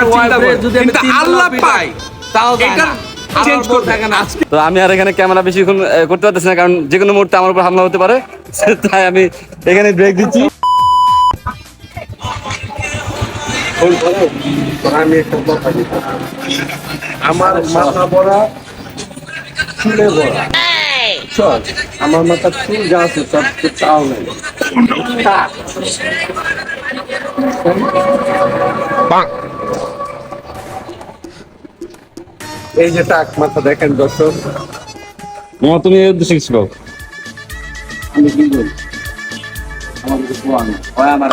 আমার চিন্তা করে যদি আমি কিন্তু আল্লাহ পাই তাও যায় এটা চেঞ্জ করবে। আজকে তো আমি আর এখানে ক্যামেরা বেশিক্ষণ করতে পারতেছি না কারণ যে কোনো মুহূর্তে আমার উপর হামলা হতে পারে তাই আমি এখানে ব্রেক দিচ্ছি। আমি একটা কথা আমার মাথা চুলে চল আমার মাথা চুল যা আছে সব তো তাও নেই। এই যে টাক মাথা দেখেন দর্শক। মামা তুমি এই উদ্দেশ্যে কিছু। আমি কি বলি? আমার কিছু বলার হয় আমার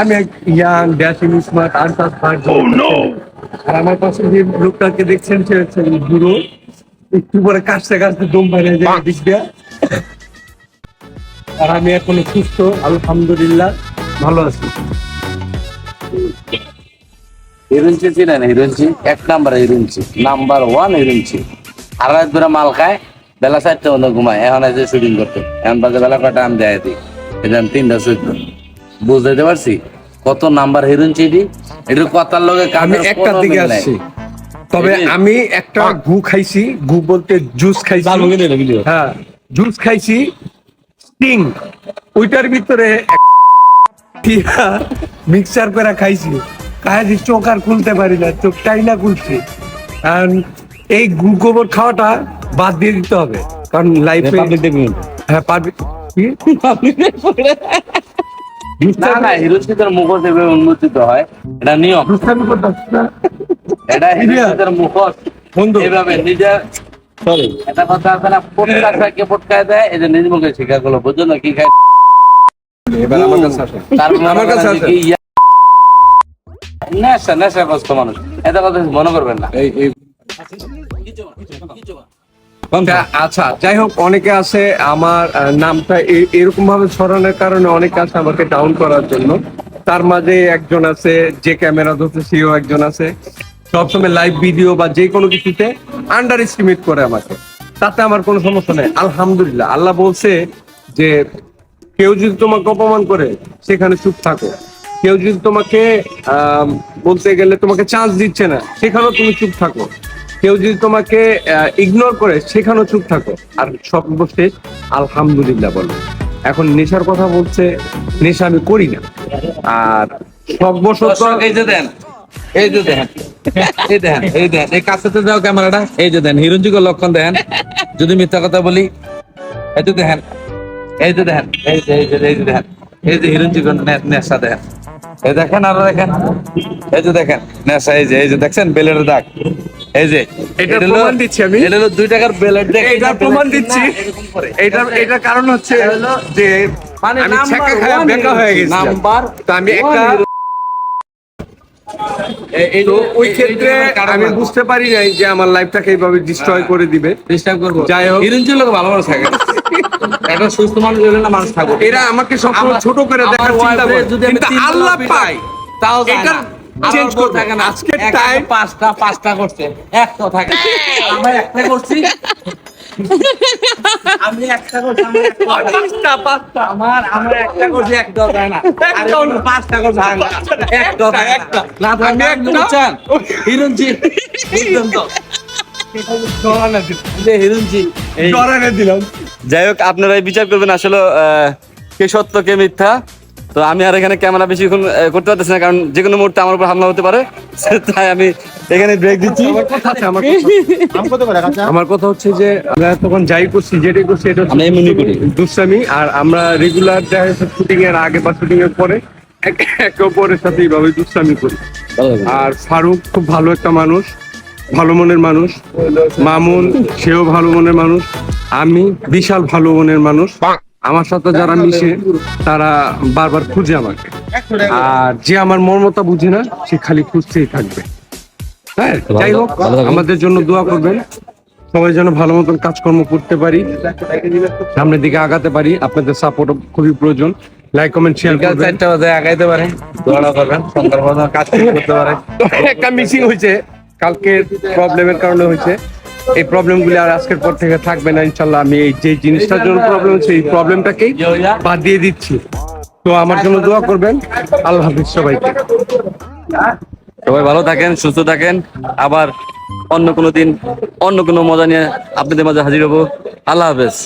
আমি ইয়াং ড্যাশিং স্মার্ট স্মার্ট আর আমার পাশে যে লোকটাকে দেখছেন সে হচ্ছে বুড়ো। একটু পরে কাশতে কাশতে দম বাইরে যায় আর আমি এখনও সুস্থ আলহামদুলিল্লাহ ভালো আছি। হিরুঞ্চি চিনেন হিরুঞ্চি? এক নাম্বার হিরুঞ্চি। নাম্বার ওয়ান হিরুঞ্চি। আর রাত ধরে মাল খায় বেলা চারটে মধ্যে ঘুমায়। এখন আছে শুটিং করতে। এখন বাজে বেলা কয়টা? আমি দেয় দিই। এটা তিনটা বুঝতে পারছি? কত নাম্বার হিরুঞ্চি এটি? এটার কথার লগে আমি একটার দিকে আসছি। তবে আমি একটা ঘু খাইছি ঘু বলতে জুস খাইছি। হ্যাঁ জুস খাইছি স্টিং ওইটার ভিতরে মিক্সার করে খাইছি। কাজে চোখ আর খুলতে পারি না চোখটাই না খুলছি। এই গোবর খাওয়াটা বাদ দিয়ে দিতে হবে কারণ লাইফে হ্যাঁ পারবি কি? না না হিরুঞ্চি মুখোশ এভাবে উন্মোচিত হয় এটা নিয়ম। দুষ্টামি করতেছিস না? এটা হিরুঞ্চি মুখোশ। এভাবে নিজের এটা কথা আছে না পটকাকে পটকায় দেয় এই নিজ মুখে শিকার করল বুঝছ না কি খায়? এবার আমার কাছে আসো। আমার কাছে আছে। নেশা নেশাগ্রস্ত মানুষ। এটা কথা মনে করবেন না। এই এই। আচ্ছা যাই হোক অনেকে আছে আমার নামটা এরকম ভাবে ছড়ানোর কারণে অনেকে আছে আমাকে ডাউন করার জন্য। তার মাঝে একজন আছে যে ক্যামেরা ধরছে সেও একজন আছে। সবসময় লাইভ ভিডিও বা যে কোনো কিছুতে আন্ডার এস্টিমেট করে আমাকে। তাতে আমার কোনো সমস্যা নেই। আলহামদুলিল্লাহ। আল্লাহ বলছে যে কেউ যদি তোমাকে অপমান করে সেখানে চুপ থাকো। কেউ যদি তোমাকে বলতে গেলে তোমাকে চান্স দিচ্ছে না, সেখানেও তুমি চুপ থাকো। কেউ যদি তোমাকে ইগনোর করে, সেখানেও চুপ থাকো। আর সর্বশেষ, আলহামদুলিল্লাহ বলো। এখন নেশার কথা বলছে, নেশা আমি করি না। আর সর্বশত এই যে দেন, এই যে দেখেন এই দেখেন এই দেখেন এই কাছেতে যাও ক্যামেরাটা, এই যে দেন হিরঞ্জিকে লক্ষণ দেখেন যদি মিথ্যা কথা বলি, এই যে দেখেন এই যে দেখেন এই যে এই যে দেখেন এই যে হিরঞ্জিক নেশা দেখেন এই দেখেন আরও দেখেন। এই যে দেখেন নেশা এই যে এই যে দেখছেন বেলের দাগ। এই যে এটা প্রমাণ দিচ্ছি আমি। এটা হলো দুই টাকার বেলের দাগ। এটা প্রমাণ দিচ্ছি। এটা এটা কারণ হচ্ছে যে মানে আমি বেকা হয়ে গেছি নাম্বার তো আমি একটা তো ওই ক্ষেত্রে আমি বুঝতে পারি নাই যে আমার লাইফটাকে এইভাবে ডিস্ট্রয় করে দিবে। ডিস্টার্ব করব। যাই হোক। হিরঞ্জির লোক ভালো মানুষ থাকে। একটা সুস্থ মানুষ না মানুষ থাকবে। এরা আমাকে সবসময় ছোট করে দেখার চিন্তা করে। কিন্তু আল্লাহ পাই তাও এটা। চেঞ্জ করবে। এক টাইম পাঁচটা পাঁচটা করছে। একটা থাকে। আমরা একটা করছি। আমি একটা করছি একটা পাঁচটা পাঁচটা। আমার আমরা একটা করছি একটাও যায় না। পাঁচটা করছে না। একটাও থাকে না। এই যাই হোক আপনারাই বিচার করবেন আসলে আহ, কে সত্য কে মিথ্যা। তো আমি আর এখানে ক্যামেরা বেশিক্ষণ করতে পারতেছি না কারণ যে কোনো মুহূর্তে আমার উপর হামলা হতে পারে। তাই আমি এখানে ব্রেক দিচ্ছি। আমার কথা আছে আমার কথা আমার কথা হচ্ছে যে আমরা তখন যাই করছি যেটাই করছি এটা হচ্ছে আমরা এমনি করি। দুষ্টামি আর আমরা রেগুলার শুটিং এর আগে বা শুটিং এর পরে একে অপরের সাথে এইভাবে দুষ্টামি করি। আর ফারুক খুব ভালো একটা মানুষ ভালো মনের মানুষ। মামুন সেও ভালো মনের মানুষ। আমি বিশাল ভালো মনের মানুষ। আমার সাথে যারা মিশে তারা বারবার খুঁজে আমাকে। আর যে আমার মর্মতা বুঝে না সে খালি খুঁজতেই থাকবে। হ্যাঁ যাই হোক আমাদের জন্য দোয়া করবেন। সবাই যেন ভালো মতন কাজকর্ম করতে পারি। সামনের দিকে আগাতে পারি। আপনাদের সাপোর্ট খুবই প্রয়োজন। লাইক কমেন্ট শেয়ার করবেন। চারটা বাজে আগাইতে পারে। দোয়াটা করবেন পর্যন্ত কাজ করতে পারে। একটা মিসিং হয়েছে। কালকে প্রবলেমের কারণে হয়েছে। এই প্রবলেমগুলি আর আজকের পর থেকে থাকবে না ইনশাল্লাহ আমি এই যে জিনিসটার জন্য প্রবলেম হচ্ছে এই প্রবলেমটাকেই বাদ দিয়ে দিচ্ছি। তো আমার জন্য দোয়া করবেন। আল্লাহ হাফিজ সবাইকে। সবাই ভালো থাকেন, সুস্থ থাকেন। আবার অন্য কোনো দিন, অন্য কোনো মজা নিয়ে আপনাদের মাঝে হাজির হব। আল্লাহ হাফেজ।